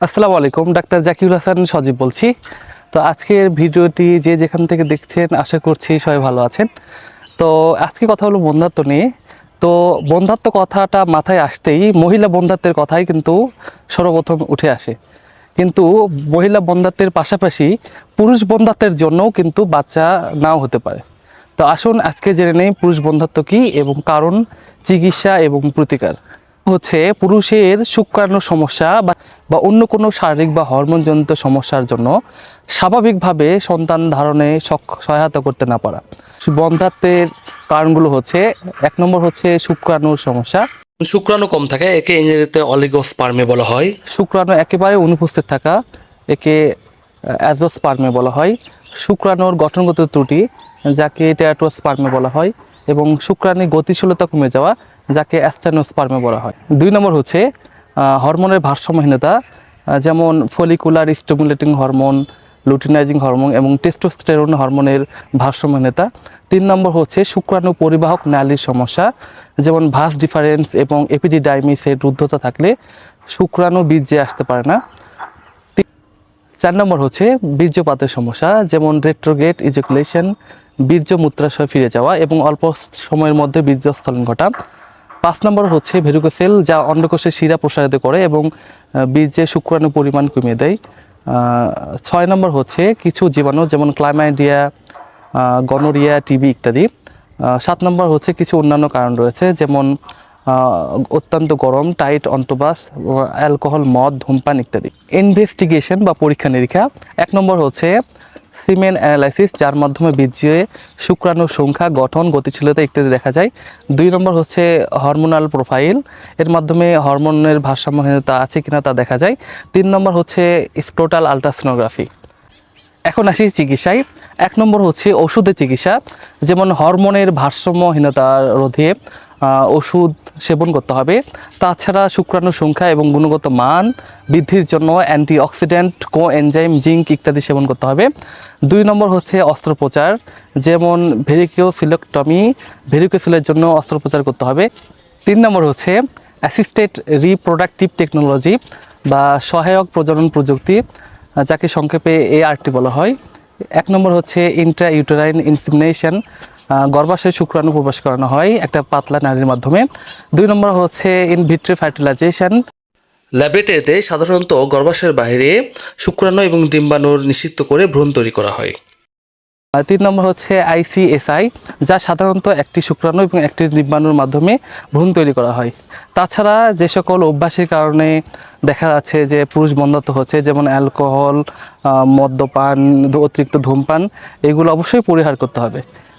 আসসালামু আলাইকুম, ডাক্তার জাকিউল হাসান সজীব বলছি। তো আজকের ভিডিওটি যে যেখান থেকে দেখছেন, আশা করছি সবাই ভালো আছেন। তো আজকে কথা হলো বন্ধাত্ব নিয়ে। তো বন্ধাত্ব কথাটা মাথায় আসতেই মহিলা বন্ধাত্বের কথাই কিন্তু সর্বপ্রথম উঠে আসে। কিন্তু মহিলা বন্ধাত্বের পাশাপাশি পুরুষ বন্ধাত্বের জন্যও কিন্তু বাচ্চা নাও হতে পারে। তো আসুন আজকে জেনে নেই পুরুষ বন্ধাত্ব কী এবং কারণ, চিকিৎসা এবং প্রতিকার। হচ্ছে পুরুষের শুক্রাণু সমস্যা বা অন্য কোনো শারীরিক বা হরমোনজনিত সমস্যার জন্য স্বাভাবিকভাবে সন্তান ধারণে সহায়তা করতে না পারা। বন্ধাত্বের কারণগুলো হচ্ছে এক নম্বর হচ্ছে শুক্রাণুর সমস্যা। শুক্রাণু কম থাকে একে ইংরেজিতে অলিগোস্পার্মে বলা হয়। শুক্রাণু একেবারে অনুপস্থিত থাকা একে অ্যাজোস্পার্মে বলা হয়। শুক্রাণুর গঠনগত ত্রুটি যাকে টেরাটোস্পার্মে বলা হয়। এবং শুক্রাণুর গতিশীলতা কমে যাওয়া, যাকে অ্যাস্টানোস্পার্মে বলা হয়। দুই নম্বর হচ্ছে হরমোনের ভারসাম্যহীনতা যেমন follicular stimulating hormone, luteinizing hormone এবং টেস্টোস্টেরন হরমোনের ভারসাম্যহীনতা। তিন নম্বর হচ্ছে, শুক্রাণু পরিবাহক নালীর সমস্যা, যেমন ভাস ডিফারেন্স এবং এপিডিডাইমিসের রুদ্ধতা থাকলে শুক্রাণু বীর্যে আসতে পারে না। চার নম্বর হচ্ছে বীর্যপাতের সমস্যা, যেমন রেট্রোগেট ইজেকুলেশন বীর্য মূত্রাশয় ফিরে যাওয়া এবং অল্প সময়ের মধ্যে বীর্যস্থলন ঘটা। পাঁচ নম্বর হচ্ছে ভেরুকোসেল যা অন্ডকোষের শিরা প্রসারিত করে এবং বীর্যে শুক্রাণু পরিমাণ কমিয়ে দেয়। ছয় নম্বর হচ্ছে কিছু জীবাণু, যেমন ক্লাইমাইডিয়া গনোরিয়া টিবি ইত্যাদি। সাত নম্বর হচ্ছে কিছু অন্যান্য কারণ রয়েছে, যেমন অত্যন্ত গরম টাইট অন্তবাস অ্যালকোহল মদ, ধূমপান ইত্যাদি। ইনভেস্টিগেশন বা পরীক্ষা নিরীক্ষা, এক নম্বর হচ্ছে সিমেন অ্যানালাইসিস যার মাধ্যমে বীর্যে শুক্রাণুর সংখ্যা, গঠন, গতিশীলতা ইত্যাদি দেখা যায়। দুই নম্বর হচ্ছে হরমোনাল প্রোফাইল এর মাধ্যমে হরমোনের ভারসাম্যহীনতা আছে কিনা তা দেখা যায়। তিন নম্বর হচ্ছে স্ক্রোটাল আলট্রাসোনোগ্রাফি এখন আসি চিকিৎসায়। এক নম্বর হচ্ছে ওষুধের চিকিৎসা, যেমন হরমোনের ভারসাম্যহীনতা রোধে ওষুধ সেবন করতে হবে। তাছাড়া শুক্রাণুর সংখ্যা এবং গুণগত মান বৃদ্ধির জন্য অ্যান্টিঅক্সিডেন্ট কো এনজাইম জিঙ্ক ইত্যাদি সেবন করতে হবে। দুই নম্বর হচ্ছে অস্ত্রোপচার, যেমন ভেরিকিওসিলেক্টমি ভেরিকোসিলের জন্য অস্ত্রোপচার করতে হবে। তিন নম্বর হচ্ছে অ্যাসিস্টেড রিপ্রোডাক্টিভ টেকনোলজি বা সহায়ক প্রজনন প্রযুক্তি, যাকে সংক্ষেপে এআরটি বলা হয়। এক নম্বর হচ্ছে ইন্ট্রা ইউটেরাইন ইনসিমিনেশন গর্ভাশয় শুক্রাণু প্রবেশ করানো হয় একটা পাতলা নারীর মাধ্যমে। দুই নম্বর হচ্ছে ইন ভিট্রি ফার্টিলাইজেশন ল্যাবরেটরিতে সাধারণত গর্ভাশয়ের বাইরে শুক্রাণু এবং ডিম্বাণুর নিষিদ্ধ করে ভ্রূণ তৈরি করা হয়। তিন নম্বর হচ্ছে আইসিএসআই যা সাধারণত একটি শুক্রাণু এবং একটি ডিম্বাণুর মাধ্যমে ভ্রূণ তৈরি করা হয়। তাছাড়া যে সকল অভ্যাসের কারণে দেখা যাচ্ছে যে পুরুষ বন্ধত্ব হচ্ছে যেমন অ্যালকোহল মদ্যপান অতিরিক্ত ধূমপান এগুলো অবশ্যই পরিহার করতে হবে।